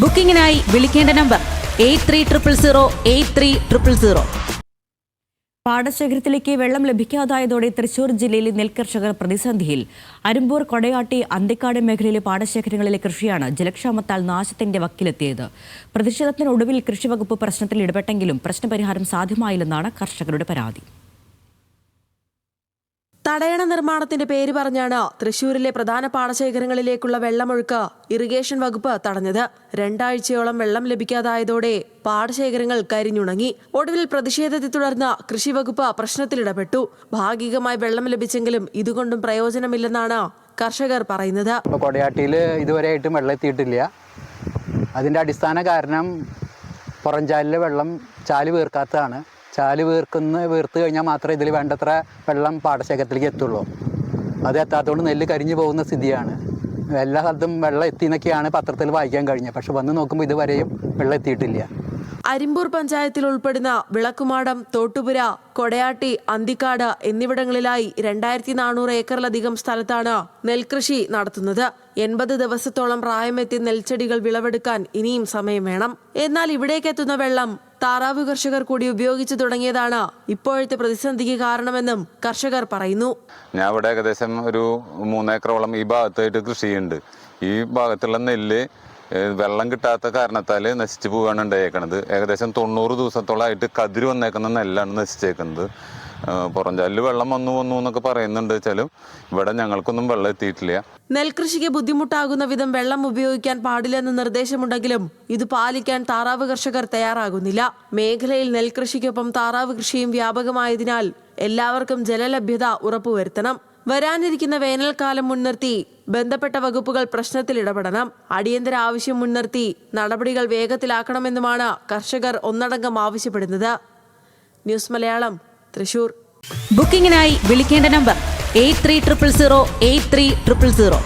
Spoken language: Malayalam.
ബുക്കിംഗിനായി വിളിക്കേണ്ട number eight three triple zero eight three triple zero. പാടശേഖരത്തിലേക്ക് വെള്ളം ലഭിക്കാതായതോടെ തൃശൂർ ജില്ലയിലെ നെൽകർഷകർ പ്രതിസന്ധിയിൽ. അരുമ്പൂർ കൊടയാട്ടി അന്തിക്കാട് മേഖലയിലെ പാടശേഖരങ്ങളിലെ കൃഷിയാണ് ജലക്ഷാമത്താൽ നാശത്തിന്റെ വക്കിലെത്തിയത്. പ്രതിഷേധത്തിനൊടുവിൽ കൃഷിവകുപ്പ് പ്രശ്നത്തിൽ ഇടപെട്ടെങ്കിലും പ്രശ്നപരിഹാരം സാധ്യമായില്ലെന്നാണ് കർഷകരുടെ പരാതി. തടയണ നിർമ്മാണത്തിന്റെ പേര് പറഞ്ഞാണ് തൃശൂരിലെ പ്രധാന പാടശേഖരങ്ങളിലേക്കുള്ള വെള്ളമൊഴുക്ക് ഇറിഗേഷൻ വകുപ്പ് തടഞ്ഞത്. രണ്ടാഴ്ചയോളം വെള്ളം ലഭിക്കാതായതോടെ പാടശേഖരങ്ങൾ കരിഞ്ഞുണങ്ങി. ഒടുവിൽ പ്രതിഷേധത്തെ തുടർന്ന് കൃഷി വകുപ്പ് പ്രശ്നത്തിലിടപെട്ടു. ഭാഗികമായി വെള്ളം ലഭിച്ചെങ്കിലും ഇതുകൊണ്ടും പ്രയോജനമില്ലെന്നാണ് കർഷകർ പറയുന്നത്. കൊടയാട്ടിയിൽ ഇതുവരെയായിട്ടും വെള്ളം എത്തിയിട്ടില്ല. അതിന്റെ അടിസ്ഥാന കാരണം പുറംചാലിലെ വെള്ളം ചാൽ വീർക്കാത്തതാണ്. ചാൽ വീർക്കുന്ന വീർത്ത് കഴിഞ്ഞാൽ മാത്രമേ ഇതിൽ വേണ്ടത്ര വെള്ളം പാടശേഖരത്തിലേക്ക് എത്തുള്ളൂ. അത് എത്താത്തതുകൊണ്ട് നെല്ല് കരിഞ്ഞു പോകുന്ന സ്ഥിതിയാണ്. എല്ലാ സ്ഥലത്തും വെള്ളം എത്തിയെന്നൊക്കെയാണ് പത്രത്തിൽ വായിക്കാൻ കഴിഞ്ഞത്. പക്ഷെ വന്ന് നോക്കുമ്പോൾ ഇതുവരെയും വെള്ളം എത്തിയിട്ടില്ല. അരിമ്പൂർ പഞ്ചായത്തിൽ ഉൾപ്പെടുന്ന വിളക്കുമാടം തോട്ടുപുര കൊടയാട്ടി അന്തിക്കാട് എന്നിവിടങ്ങളിലായി രണ്ടായിരത്തി നാനൂറ് ഏക്കറിലധികം സ്ഥലത്താണ് നെൽകൃഷി നടത്തുന്നത്. എൺപത് ദിവസത്തോളം പ്രായമെത്തി നെൽച്ചെടികൾ വിളവെടുക്കാൻ ഇനിയും സമയം വേണം. എന്നാൽ ഇവിടേക്കെത്തുന്ന വെള്ളം താറാവ് കർഷകർ കൂടി ഉപയോഗിച്ചു തുടങ്ങിയതാണ് ഇപ്പോഴത്തെ പ്രതിസന്ധിക്ക് കാരണമെന്നും കർഷകർ പറയുന്നു. ഞാൻ ഇവിടെ ഏകദേശം ഒരു മൂന്നേക്കറോളം ഈ ഭാഗത്തായിട്ട് കൃഷിയുണ്ട്. ഈ ഭാഗത്തുള്ള നെല്ല് വെള്ളം കിട്ടാത്ത കാരണത്താൽ നശിച്ചു പോവുകയാണ് ഉണ്ടായേക്കണത്. ഏകദേശം തൊണ്ണൂറ് ദിവസത്തോളമായിട്ട് കതിര് വന്നേക്കുന്ന നെല്ലാണ് നശിച്ചേക്കുന്നത്. പുറംചാലിൽ വെള്ളം വന്നു വന്നു എന്നൊക്കെ പറയുന്നുണ്ട് വെച്ചാലും ഇവിടെ ഞങ്ങൾക്കൊന്നും വെള്ളം എത്തിയിട്ടില്ല. നെൽകൃഷിക്ക് ബുദ്ധിമുട്ടാകുന്ന വിധം വെള്ളം ഉപയോഗിക്കാൻ പാടില്ലെന്ന് നിർദ്ദേശമുണ്ടെങ്കിലും ഇത് പാലിക്കാൻ താറാവ് കർഷകർ തയ്യാറാകുന്നില്ല. മേഖലയിൽ നെൽകൃഷിക്കൊപ്പം താറാവ് കൃഷിയും വ്യാപകമായതിനാൽ എല്ലാവർക്കും ജലലഭ്യത ഉറപ്പുവരുത്തണം. വരാനിരിക്കുന്ന വേനൽക്കാലം മുൻനിർത്തി ബന്ധപ്പെട്ട വകുപ്പുകൾ പ്രശ്നത്തിൽ ഇടപെടണം. അടിയന്തര ആവശ്യം മുൻനിർത്തി നടപടികൾ വേഗത്തിലാക്കണമെന്നുമാണ് കർഷകർ ഒന്നടങ്കം ആവശ്യപ്പെടുന്നത്. ന്യൂസ് മലയാളം തൃശൂർ. ബുക്കിംഗിനായി വിളിക്കേണ്ട number eight three triple zero eight three triple zero.